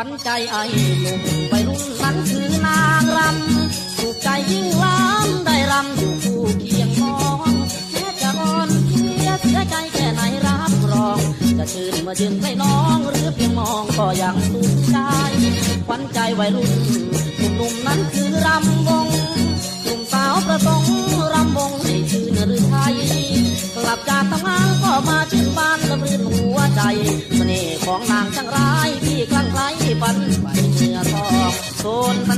ไอ้หนุ่มวัยรุ่นนั้นคือนางรำถูกใจยิ่งล้ำได้รำอยู่คู่เคียงมองแม้จะอ่อนเพลียเสียใจแค่ไหนรับรอง จะชื่นเมื่อยืนใกล้น้องหรือเพียงมองก็ยังสุขใจขวัญใจวัยรุ่นหนุ่มๆนั้นคือรำวงหนุ่มสาวประสงค์รำวงให้ชื่นหรือไทยกลับจากทำงานก็มาชื่นบ้านละรื่นหัวใจเสน่ห์ของนางช่างร้าย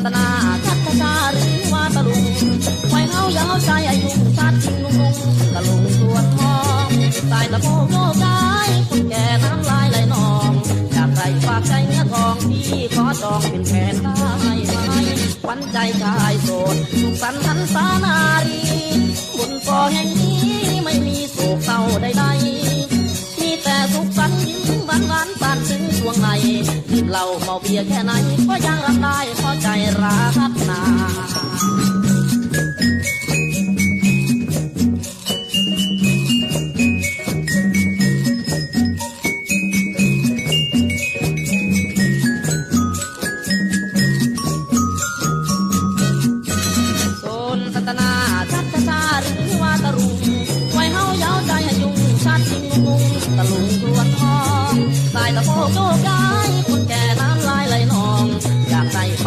นพัฒนาชักชาหรือว่าตะลุงไว้เฮายาวใจอายุชัดทิ้งลุงลุงตะลุงสวนมองสายตะโพกโยกายคนแก่น้ำลายไหลนองอยากใส่ฝากใจเนื้อทองพี่ขอจองเป็นแฟนได้ไหมวัญใจชายโสดสุขสันต์หันษานารีบุญก่อแห่งนี้ เหล้าเมาเบียร์แค่ไหนก็ยังรับได้เพราะใจรักนาโซนสัตนาชัดชาหรือว่าตะลุงไว้เฮายาวใจให้ยุ่งชัดจริงงงตะลุงกรวนทองสายตะโพกโยกา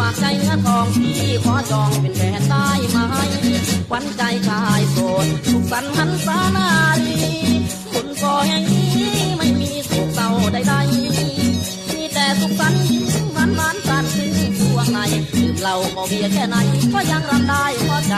ากใจเนื้อทองพี่ขอจองเป็นแฟนได้ไหมวัญใจชายโสดสุขสันต์หันษานารีคนก่อแห่งนี้ไม่มีโศกเศร้าใดๆมีแต่สุขสันต์ยิ้มหวานหวานปานถึงช่วงในดื่มเหล้าเมาเบียร์แค่ไหนก็ยังรับได้เพราะใจ